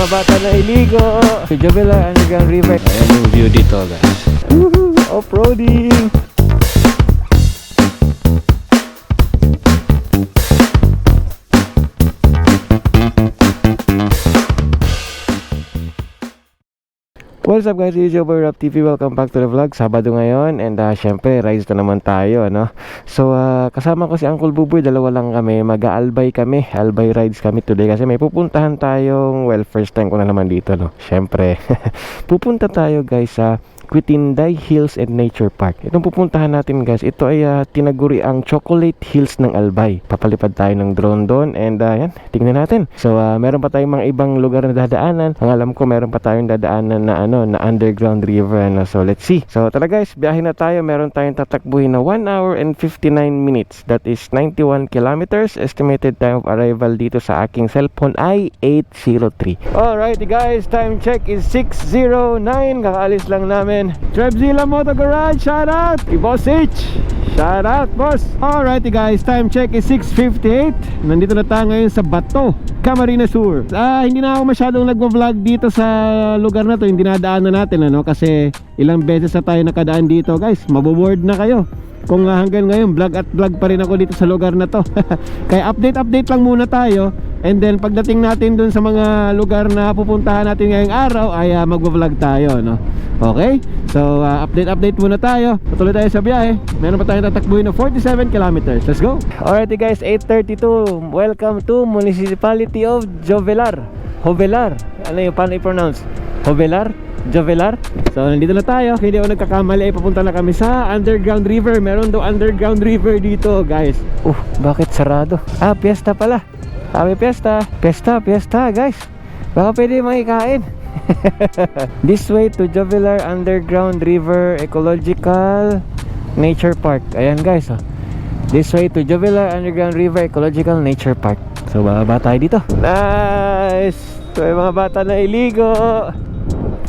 mga bata na iligo. Sa Jovela Underground River. Ayan yung view dito guys. Woohoo! Off-roading! What's up guys, it's your boy Rap TV. Welcome back to the vlog. Sabado ngayon and uh, syempre rides na naman tayo, ano. So ah, kasama ko si Uncle Buboy, dalawa lang kami. Mag-aalbay kami, albay rides kami today kasi may pupuntahan tayong, well first time ko na naman dito, no. Syempre. pupunta tayo guys sa Quitinday Hills and Nature Park. Itong pupuntahan natin guys, ito ay ah, tinaguri ang Chocolate Hills ng Albay. Papalipad tayo ng drone doon and uh, yan, tingnan natin. So ah, meron pa tayong mga ibang lugar na dadaanan. Ang alam ko meron pa tayong dadaanan na ano, na underground river ano. So let's see. So tara guys, biyahe na tayo. Meron tayong tatakbuhin na 1 hour and 59 minutes. That is 91 kilometers. Estimated time of arrival dito sa aking cellphone ay 803. Alright guys, time check is 609. Kakaalis lang namin. Trevzilla Moto Garage, shout out! Kay Boss H! Shout out, boss! Alrighty guys, time check is 6.58 Nandito na tayo ngayon sa Bato, Camarines Sur. Ah, Hindi na ako masyadong nagwa-vlog dito sa lugar na to. Hindi nadaanan natin ano? Kasi ilang beses na tayo nakadaan dito guys. Maboboard na kayo. Kung hanggang ngayon vlog at vlog pa rin ako dito sa lugar na to. Kaya update update lang muna tayo And then pagdating natin dun sa mga lugar na pupuntahan natin ngayong araw Ay uh, magwa-vlog tayo no? Okay? So uh, update update muna tayo. Patuloy tayo sa biyahe. Meron pa tayong tatakbuhin na 47 kilometers. Let's go! Alrighty guys, 8.32 Welcome to Municipality of Jovelar. Jovelar. Ano yung paano i-pronounce? Jovelar? Jovelar? So nandito na tayo. Hindi ako nagkakamali ay papunta na kami sa Underground River. Meron daw Underground River dito guys. Uh, bakit sarado? Ah, piyesta pala Sabi piyesta Piyesta, piyesta guys. Baka pwede makikain This way to Jovelar Underground River Ecological Nature Park. Ayan guys oh. This way to Jovelar Underground River Ecological Nature Park. So bababa tayo dito. Nice! Ito yung mga bata na iligo.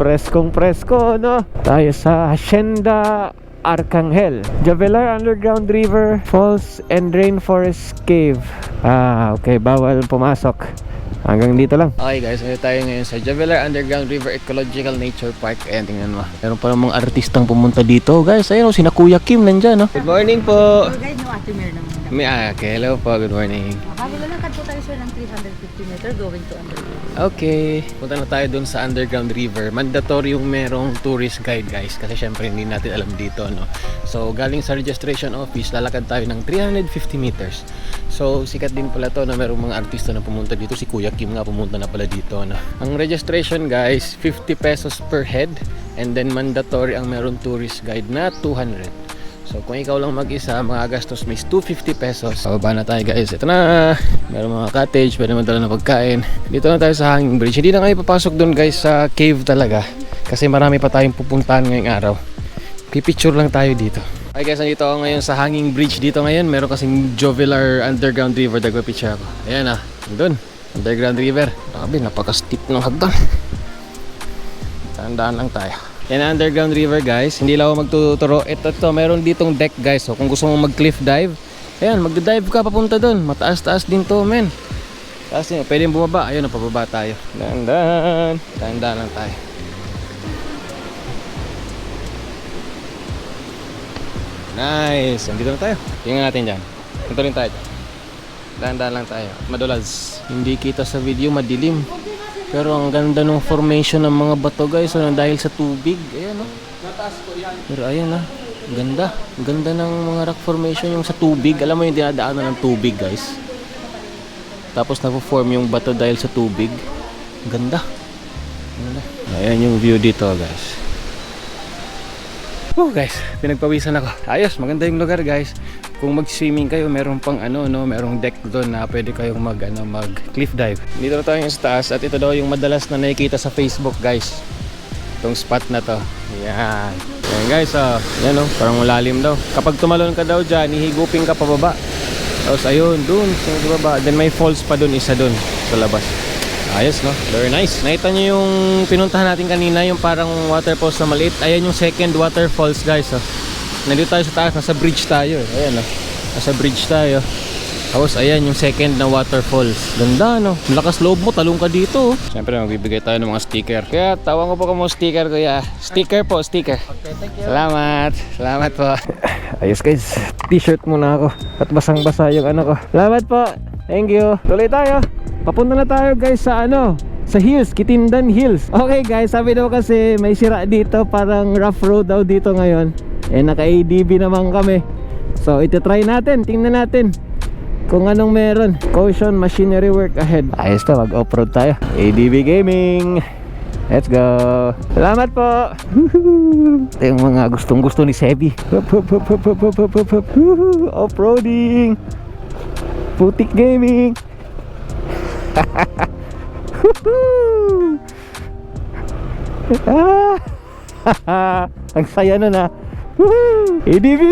Preskong presko no? Tayo sa Hacienda Arcangel. Jovelar Underground River Falls and Rainforest Cave Ah okay bawal pumasok Hanggang dito lang. Okay guys, ngayon tayo ngayon sa Javelar Underground River Ecological Nature Park. Ayan, tingnan mo. Meron pa namang artistang pumunta dito. Guys, ayun, oh, sina Kuya Kim nandyan, no? Good morning po! Tour guide no Ate Mer naman. May, ah, okay, hello po. Good morning. Bali lalakad po tayo sir ng 350 meter going to underground. Okay, punta na tayo dun sa Underground River. Mandatory yung merong tourist guide guys kasi syempre hindi natin alam dito no. So galing sa registration office, lalakad tayo ng 350 meters. So sikat din pala to na merong mga artista na pumunta dito. Si Kuya Kim nga pumunta na pala dito no. Ang registration guys, 50 pesos per head and then mandatory ang merong tourist guide na 200. So kung ikaw lang mag-isa, magagastos mo is 250 pesos. Pababa na tayo guys. Ito na. Meron mga cottage, pwede madala na pagkain. Dito na tayo sa hanging bridge. Hindi na kayo papasok doon guys sa cave talaga. Kasi marami pa tayong pupuntahan ngayong araw. Pipicture lang tayo dito. Okay guys, nandito ako ngayon sa hanging bridge dito ngayon. Meron kasing Jovelar Underground River. Dagpa-picture ako. Ayan ah. Doon. Underground River. Grabe, napaka-steep ng hagdan. Tandaan lang tayo. Yan underground river guys. Hindi lang ako magtuturo. Ito to, meron ditong deck guys. So kung gusto mong mag cliff dive, ayan, magda-dive ka papunta doon. Mataas-taas din to, men. Taas din. Pwede bumaba. Ayun, napababa tayo. Dandan. Dandan lang tayo. Nice. Andito na tayo. Tingnan natin dyan. Ito rin tayo. Dandan lang tayo. Madulas. Hindi kita sa video, madilim. Pero ang ganda ng formation ng mga bato guys ano, dahil sa tubig. Ayan no. Pero ayan na. Ganda. Ganda ng mga rock formation yung sa tubig. Alam mo yung dinadaanan ng tubig guys. Tapos na-form yung bato dahil sa tubig. Ganda. Ganda. Ayan yung view dito guys. Oh guys, pinagpawisan ako. Ayos, maganda yung lugar guys. Kung mag-swimming kayo, meron pang ano no, merong deck doon na pwede kayong mag ano, mag cliff dive. Dito na tayo sa taas at ito daw yung madalas na nakikita sa Facebook guys. Itong spot na to. Yan. Yan guys, oh. Yan oh, parang malalim daw. Kapag tumalon ka daw diyan, hihigupin ka pababa. Tapos ayun, dun sa baba. Then may falls pa dun, isa dun sa labas. Ayos no? Very nice. Nakita nyo yung pinuntahan natin kanina, yung parang waterfalls na maliit. Ayan yung second waterfalls guys. Oh. Nandito tayo sa taas, nasa bridge tayo. eh. Ayan oh. Nasa bridge tayo. Tapos ayan yung second na waterfalls. Ganda no. Lakas loob mo, talong ka dito. oh. Siyempre magbibigay tayo ng mga sticker. Kaya tawag ko po ka mo sticker kuya. Sticker po, sticker. Okay, thank you. Salamat. Salamat po. Ayos guys. T-shirt muna ako. At basang-basa yung ano ko. Salamat po. Thank you. Tuloy tayo. Papunta na tayo guys sa ano. Sa hills, Kitindan Hills. Okay guys, sabi daw kasi may sira dito. Parang rough road daw dito ngayon eh naka ADB naman kami so try natin tingnan natin kung anong meron caution machinery work ahead ayos to mag off road tayo ADB Gaming Let's go! Salamat po! Ito yung mga gustong gusto ni Sebi. Off-roading! Putik gaming! Ang saya nun ah! Woohoo! ADV!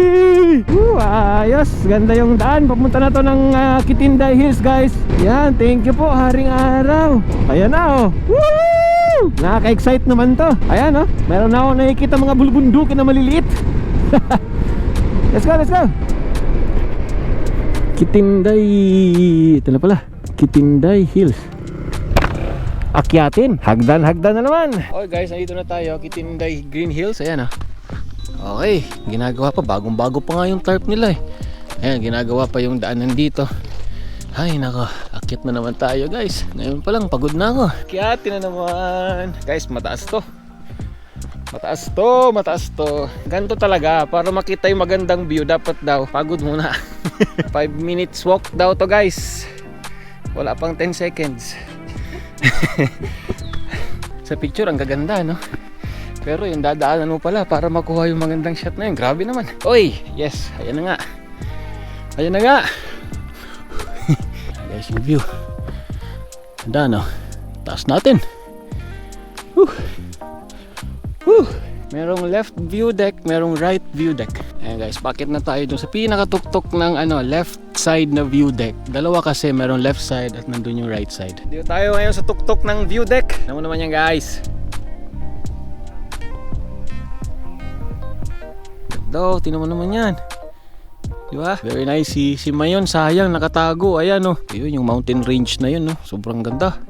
Woo, ayos, ganda yung daan. Papunta na to ng ah, Kitinday Hills guys. Yan, thank you po, haring araw. Ayan na oh. Woo! Nakaka-excite naman to. Ayan oh, meron na ako nakikita mga bulbundukin na maliliit. let's go, let's go. Kitinday, ito na pala. Kitinday Hills akyatin. Hagdan, hagdan na naman. Okay guys, nandito na tayo. Kitinday Green Hills. Ayan ah. Okay, ginagawa pa. Bagong bago pa nga yung tarp nila eh. Ayan, ginagawa pa yung daanan dito. Ay nako, akyat na naman tayo guys. Ngayon pa lang, pagod na ako. Akyatin na naman. Guys, mataas to. Mataas to, mataas to. Ganto talaga, para makita yung magandang view, dapat daw, pagod muna. 5 minutes walk daw to guys. Wala pang 10 seconds. sa picture ang gaganda no pero yung dadaanan mo pala para makuha yung magandang shot na yun grabe naman. Oy yes ayan na nga. Ayan na nga. Guys yung view ganda no? Taas natin. Whew. Whew. merong left view deck merong right view deck. Ayan guys bakit na tayo dun sa pinakatuktok ng ano left side na view deck? Dalawa kasi merong left side at nandun yung right side. Dito tayo ngayon sa tuktok ng view deck. Ano mo naman yan guys oh, tinan mo naman yan Di ba? Very nice. Si, si Mayon, sayang, nakatago. Ayan, oh. Ayun, yung mountain range na yun, no? Sobrang ganda.